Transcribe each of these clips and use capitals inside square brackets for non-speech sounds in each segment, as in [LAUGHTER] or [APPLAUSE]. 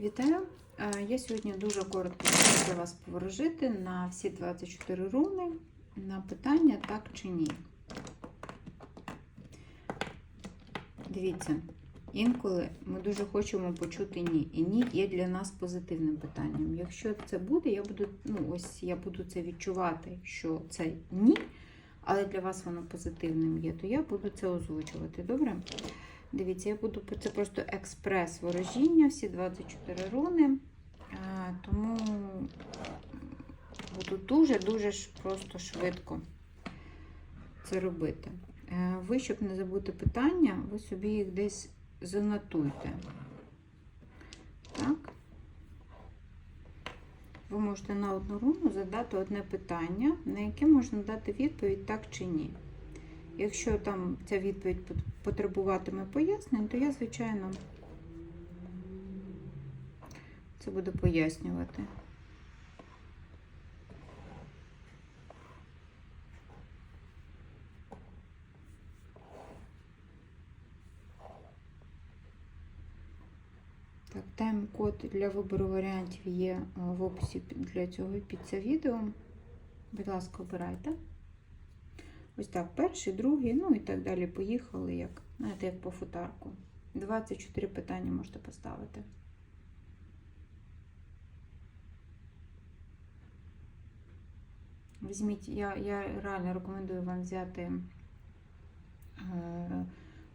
Вітаю! Е, Я сьогодні дуже коротко хочу для вас поворожити на всі 24 руни на питання так чи ні. Дивіться, інколи ми дуже хочемо почути ні. І ні є для нас позитивним питанням. Якщо це буде, я буду, ну, ось я буду це відчувати, що це ні, але для вас воно позитивним є, то я буду це озвучувати. Добре? Дивіться, я буду це просто експрес ворожіння, всі 24 руни. Тому буду дуже-дуже просто швидко це робити. Е, Ви, щоб не забути питання, ви собі їх десь занотуйте. Так. Ви можете на одну руну задати одне питання, на яке можна дати відповідь так чи ні. Якщо там ця відповідь потребуватиме пояснень, то я, звичайно, це буду пояснювати. Так, тайм-код для вибору варіантів є е, в описі для цього під це відео. Будь ласка, обирайте. Ось так, перший, другий, ну і так далі. Поїхали, як, знаєте, як по футарку. 24 питання можете поставити. Візьміть, я, я реально рекомендую вам взяти е,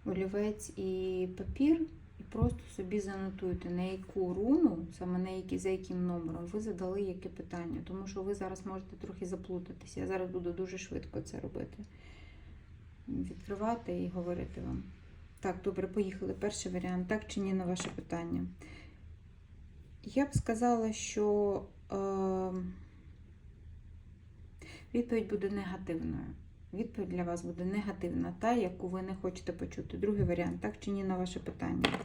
олівець і папір, просто собі занотуйте, на яку руну, саме на які, за яким номером ви задали яке питання. Тому що ви зараз можете трохи заплутатися. Я зараз буду дуже швидко це робити відкривати і говорити вам. Так, добре, поїхали. Перший варіант, так чи ні на ваше питання. Я б сказала, що е, відповідь буде негативною. Відповідь для вас буде негативна, та, яку ви не хочете почути. Другий варіант, так чи ні на ваше питання.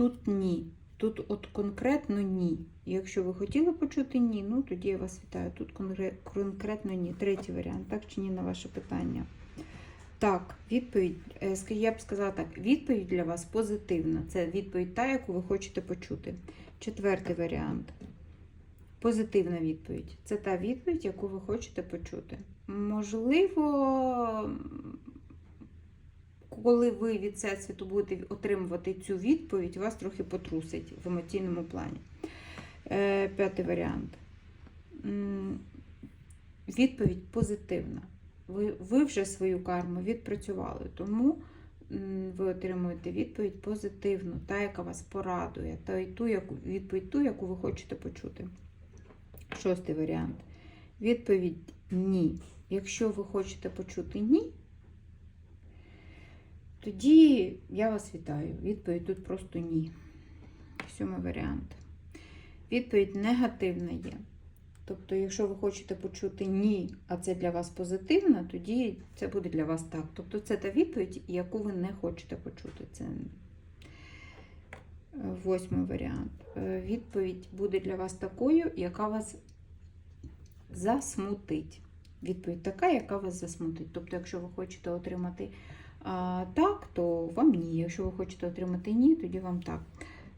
Тут, ні. Тут от конкретно ні. Якщо ви хотіли почути ні, ну тоді я вас вітаю. Тут конкретно ні. Третій варіант, так чи ні на ваше питання. Так, відповідь, я б сказала так, відповідь для вас позитивна. Це відповідь та, яку ви хочете почути. Четвертий варіант. Позитивна відповідь. Це та відповідь, яку ви хочете почути. Можливо, коли ви від всесвіту будете отримувати цю відповідь, вас трохи потрусить в емоційному плані. Е, п'ятий варіант. Відповідь позитивна. Ви, ви вже свою карму відпрацювали, тому ви отримуєте відповідь позитивну, та, яка вас порадує, та й ту, яку, відповідь ту, яку ви хочете почути. Шостий варіант. Відповідь ні. Якщо ви хочете почути ні, тоді я вас вітаю. Відповідь тут просто ні. Сьомий варіант. Відповідь негативна є. Тобто, якщо ви хочете почути ні, а це для вас позитивно, тоді це буде для вас так. Тобто, це та відповідь, яку ви не хочете почути. Це восьмий варіант. Відповідь буде для вас такою, яка вас засмутить. Відповідь така, яка вас засмутить. Тобто, якщо ви хочете отримати а, так, то вам ні. Якщо ви хочете отримати ні, тоді вам так.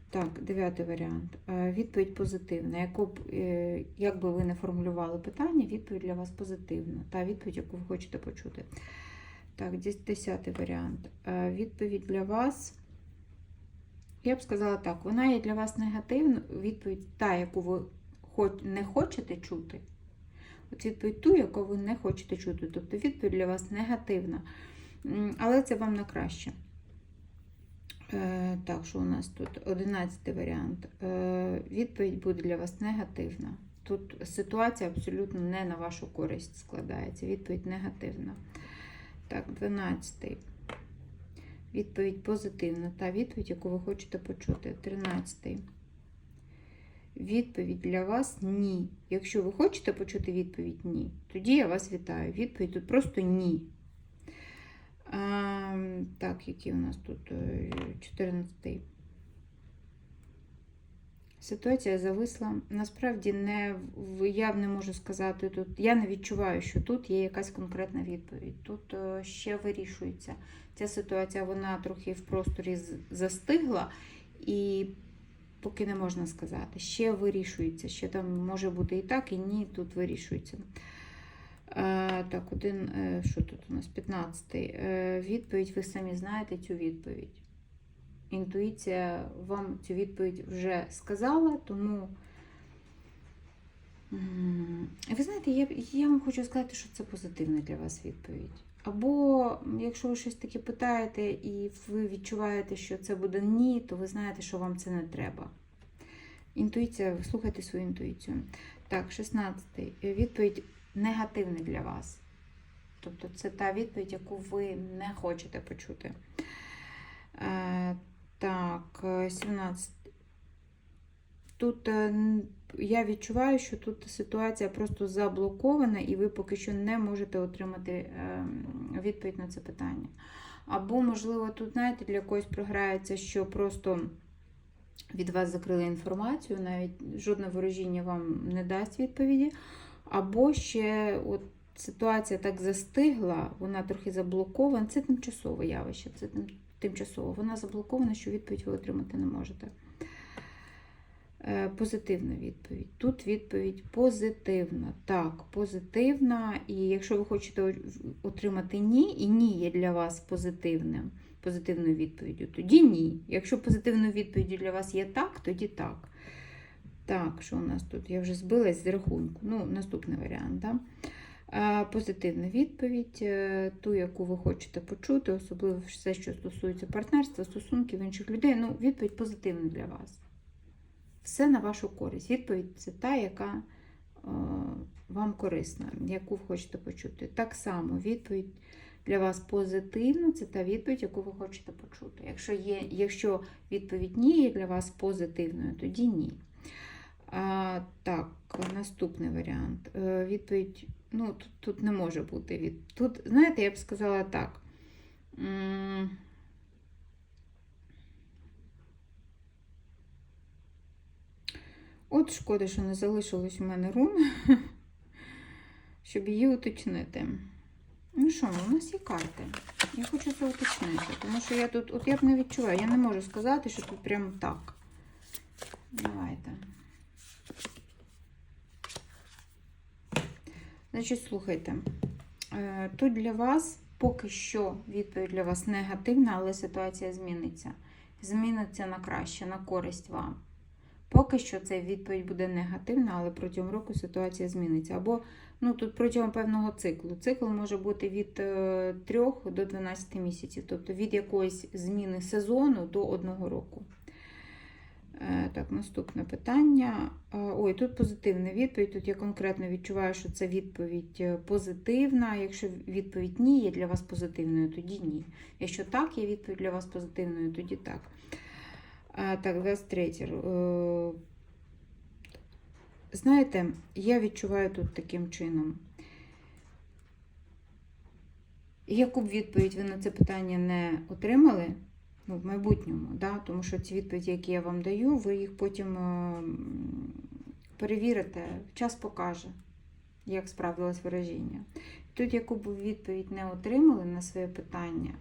Так, дев'ятий варіант. Відповідь позитивна. Яку б, е, як би ви не формулювали питання, відповідь для вас позитивна. Та відповідь, яку ви хочете почути. Так, десятий варіант. Відповідь для вас. Я б сказала так, вона є для вас негативна. Відповідь та, яку ви не хочете чути. От відповідь ту, яку ви не хочете чути. Тобто відповідь для вас негативна. Але це вам на краще. Е, так, що у нас тут? Одинадцятий варіант. Е, відповідь буде для вас негативна. Тут ситуація абсолютно не на вашу користь складається. Відповідь негативна. Так, дванадцятий. Відповідь позитивна. Та відповідь, яку ви хочете почути. Тринадцятий. Відповідь для вас ні. Якщо ви хочете почути відповідь ні, тоді я вас вітаю. Відповідь тут просто ні. Так, який у нас тут 14. Ситуація зависла. Насправді не я не можу сказати тут. Я не відчуваю, що тут є якась конкретна відповідь. Тут е, ще вирішується. Ця ситуація вона трохи в просторі застигла, і поки не можна сказати. Ще вирішується. Ще там може бути і так, і ні, тут вирішується. Е, так, один, е, що тут у нас? 15. Е, відповідь, ви самі знаєте цю відповідь інтуїція вам цю відповідь вже сказала, тому. Ви знаєте, я, я вам хочу сказати, що це позитивна для вас відповідь. Або якщо ви щось таке питаєте і ви відчуваєте, що це буде ні, то ви знаєте, що вам це не треба. Інтуїція, слухайте свою інтуїцію. Так, 16. Відповідь негативна для вас. Тобто це та відповідь, яку ви не хочете почути. Е, так, е, 17. Тут е, я відчуваю, що тут ситуація просто заблокована, і ви поки що не можете отримати е, відповідь на це питання. Або, можливо, тут, знаєте, для когось програється, що просто від вас закрили інформацію, навіть жодне ворожіння вам не дасть відповіді. Або ще от ситуація так застигла, вона трохи заблокована. Це тимчасове явище, це тимчасово. Вона заблокована, що відповідь ви отримати не можете. Е, Позитивна відповідь. Тут відповідь позитивна. Так, позитивна. І якщо ви хочете отримати ні, і ні є для вас позитивним, позитивною відповіддю, тоді ні. Якщо позитивною відповіддю для вас є так, тоді так. Так, що у нас тут? Я вже збилась з рахунку. Ну, наступний варіант. Да? Позитивна відповідь, е, ту, яку ви хочете почути, особливо все, що стосується партнерства, стосунків інших людей. Ну, відповідь позитивна для вас. Все на вашу користь. Відповідь це та, яка е, вам корисна, яку ви хочете почути. Так само відповідь для вас позитивна, це та відповідь, яку ви хочете почути. Якщо, є, якщо відповідь ні є для вас позитивною, тоді ні. А, так, наступний варіант. Е, відповідь, ну, тут, тут не може бути від. Тут, знаєте, я б сказала так. От шкода, що не залишилось у мене рун, [LAUGHS] щоб її уточнити. Ну що, ну, у нас є карти. Я хочу це уточнити, тому що я тут, от я б не відчуваю, я не можу сказати, що тут прямо так. Давайте. Значить, слухайте. Е, Тут для вас поки що відповідь для вас негативна, але ситуація зміниться. Зміниться на краще, на користь вам. Поки що ця відповідь буде негативна, але протягом року ситуація зміниться. Або ну, тут протягом певного циклу. Цикл може бути від е, 3 до 12 місяців, тобто від якоїсь зміни сезону до одного року. Е, Так, наступне питання. Е, Ой, тут позитивна відповідь. Тут я конкретно відчуваю, що це відповідь е, позитивна. Якщо відповідь ні є для вас позитивною, тоді ні. Якщо так, є відповідь для вас позитивною, тоді так. Так, 23. Е, Знаєте, я відчуваю тут таким чином. Яку б відповідь ви на це питання не отримали ну, в майбутньому, да? тому що ці відповіді, які я вам даю, ви їх потім е, перевірите, час покаже, як справдилось вираження. Тут, яку б відповідь не отримали на своє питання,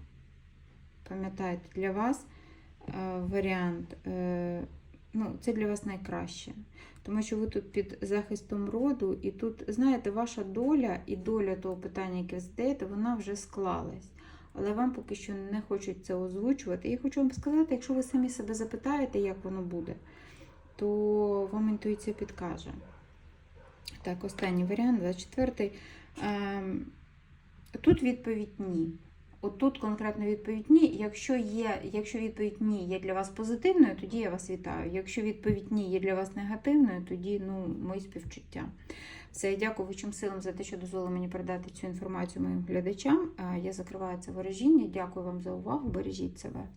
пам'ятайте, для вас е, варіант, е, ну, це для вас найкраще. Тому що ви тут під захистом роду, і тут, знаєте, ваша доля і доля того питання, яке ви задаєте, вона вже склалась. Але вам поки що не хочуть це озвучувати. Я хочу вам сказати, якщо ви самі себе запитаєте, як воно буде, то вам інтуїція підкаже. Так, останній варіант, 24-й. Тут відповідь ні. От конкретна відповідь ні. Якщо є, якщо відповідь ні є для вас позитивною, тоді я вас вітаю. Якщо відповідь ні є для вас негативною, тоді ну, мої співчуття. Все, я дякую вичим силам за те, що дозволили мені передати цю інформацію моїм глядачам. Я закриваю це ворожіння. Дякую вам за увагу. Бережіть себе.